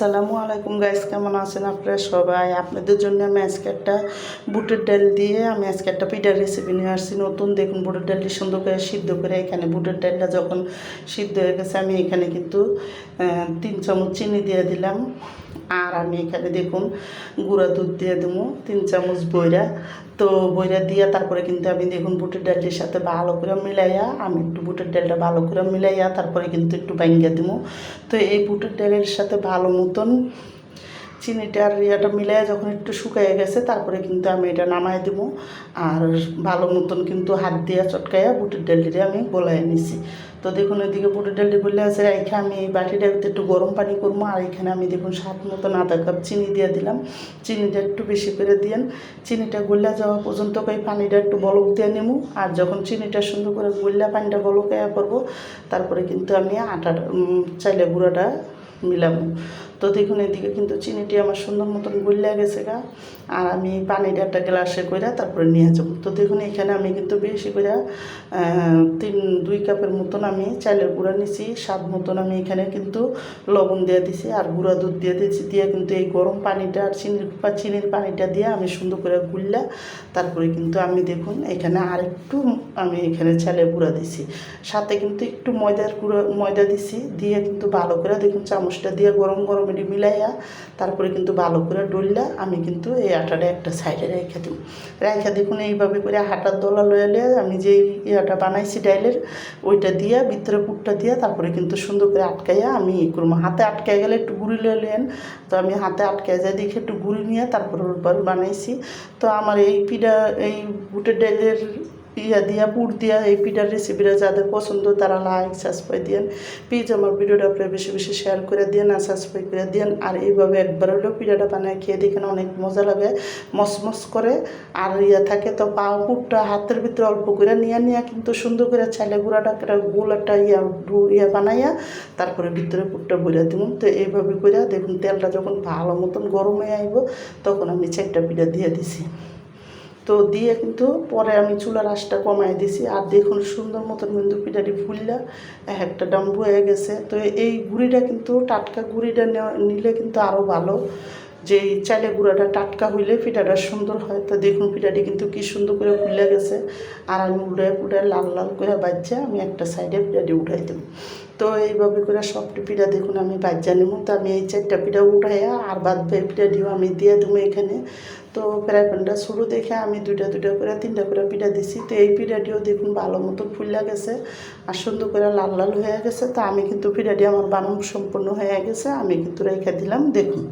আসসালামু আলাইকুম গাইস কেমন আছেন আপনারা সবাই? আপনাদের জন্য আমি আজকে একটা বুটের ডাল দিয়ে আমি আজকে একটা পিঠার রেসিপি নিয়ে আসছি। নতুন দেখুন, বুটের ডালটি সুন্দর করে সিদ্ধ করে এখানে বুটের ডালটা যখন সিদ্ধ হয়ে গেছে, আমি এখানে কিন্তু তিন চামচ চিনি দিয়ে দিলাম। আর আমি এখানে দেখুন, গুঁড়া দুধ দিয়ে দেবো, তিন চামচ বইরা। তো বইরা দিয়ে তারপরে কিন্তু আমি দেখুন, বুটের ডালটির সাথে ভালো করে মিলাইয়া, আমি একটু বুটের ডালটা ভালো করে মিলাইয়া, তারপরে কিন্তু একটু বাইঙ্গা দেবো। তো এই বুটের ডালের সাথে ভালো মতন চিনিটা আর ইয়েটা মিলাই যখন একটু শুকাইয়া গেছে, তারপরে কিন্তু আমি এটা নামাই দেবো আর ভালো মতন কিন্তু হাত দিয়ে চটকাইয়া বুটের ডালটিতে আমি গলাই নিছি। তো দেখুন এদিকে বুটের ডালটি বলে আছে রেখে আমি এই বাটিটাতে একটু গরম পানি করব, আর এখানে আমি দেখুন স্বাদ মতন আধা কাপ চিনি দিয়ে দিলাম। চিনিটা একটু বেশি করে দিয়েন। চিনিটা গলিয়া যাওয়া পর্যন্ত ওই পানিটা একটু বলক দিয়ে নেব আর যখন চিনিটা সুন্দর করে গলিয়া পানিটা বলক করব তারপরে কিন্তু আমি আটাটা চাইলে গুঁড়াটা মিলাবো। তো দেখুন এদিকে কিন্তু চিনিটি আমার সুন্দর মতন গলিয়া গেছে গা। আর আমি পানিটা একটা গ্লাসে করে তারপরে নিয়ে যাব। তো দেখুন এখানে আমি কিন্তু বেশি করে তিন, দুই কাপের মতন আমি চালের গুঁড়া নিছি। স্বাদ মতন আমি এখানে কিন্তু লবণ দিয়ে দিছি আর গুঁড়া দুধ দিয়ে দিয়েছি দিয়ে কিন্তু এই গরম পানিটা আর চিনির চিনির পানিটা দিয়ে আমি সুন্দর করে গুললা তারপরে কিন্তু আমি দেখুন এখানে আরেকটু আমি এখানে চালের গুঁড়া দিছি। সাথে কিন্তু একটু ময়দার গুঁড়ো, ময়দা দিছি। দিয়ে কিন্তু ভালো করে দেখুন চামচটা দিয়ে গরম গরম এটি মিলাইয়া তারপরে কিন্তু ভালো করে ডললা আমি কিন্তু এই আটাটা একটা সাইডে রেখে দিব রেখে দেখুন এইভাবে করে হাঁটার দলা লয়ালে আমি যেই ইয়াটা বানাইছি ডাইলের, ওইটা দিয়া, ভিতরে পুটটা দিয়া তারপরে কিন্তু সুন্দর করে আটকাইয়া আমি ই করব। হাতে আটকাই গেলে একটু গুঁড়ি লইলেন তো আমি হাতে আটকাই যাই দেখে একটু গুঁড়ি নিয়ে তারপরে ওর বানাইছি। তো আমার এই পিঠা, এই বুটের ডাইলের ইয়া দিয়া, পুর দিয়া এই পিঠার রেসিপিটা যাদের পছন্দ তারা লাইক সাবস্ক্রাইব দিয়েন। প্লিজ আমার ভিডিওটা আপনারা বেশি বেশি শেয়ার করে দিন আর সাবস্ক্রাইব করে দিন আর এইভাবে একবার হলেও পিঠাটা বানায় খেয়ে দেখেন অনেক মজা লাগে, মসমস করে। আর ইয়া থাকে তো পা পুরটা হাতের ভিতরে অল্প করে নিয়ে নিয়ে কিন্তু সুন্দর করে চাইলে গুঁড়াটা, একটা গোল একটা ইয়া ইয়া বানাইয়া তারপরে ভিতরে পুরটা বইরা দিব তো এইভাবে করে দেখুন তেলটা যখন ভালো মতন গরম হয়ে আইব, তখন আমি চারটা পিঠা দিয়ে দিছি। তো দিয়ে কিন্তু পরে আমি চুলার আশটা কমাই দিছি। আর দেখুন সুন্দর মতন কিন্তু পিঠাটি ফুললা এক একটা ডাম্বু হয়ে গেছে। তো এই গুঁড়িটা কিন্তু টাটকা গুঁড়িটা নিলে কিন্তু আরও ভালো। যে চাইলে গুঁড়াটা টাটকা হইলে পিঠাটা সুন্দর হয়। তো দেখুন পিঠাটি কিন্তু কি সুন্দর করে ফুলে গেছে। আর আমি উড়ায় পুড়ায় লাল লাল করে বাজ্যা আমি একটা সাইডে পিঠাটি উঠাই দেবো তো এইভাবে করে সবটি পিঠা দেখুন আমি বাজ্যা নেব তো আমি এই চারটা পিঠা উঠাইয়া আর বাদ বাকি পিঠাটিও আমি দিয়ে দেবো এখানে। তো প্রায় প্যানটা শুরু দেখে আমি দুইটা দুইটা করে তিনটা করে পিঠা দিছি। তো এই পিঠাটিও দেখুন ভালো মতো ফুললা গেছে আর সুন্দর করে লাল লাল হয়ে গেছে। তো আমি কিন্তু পিঠাটি আমার বানানো সম্পূর্ণ হয়ে গেছে, আমি কিন্তু রেখে দিলাম। দেখুন।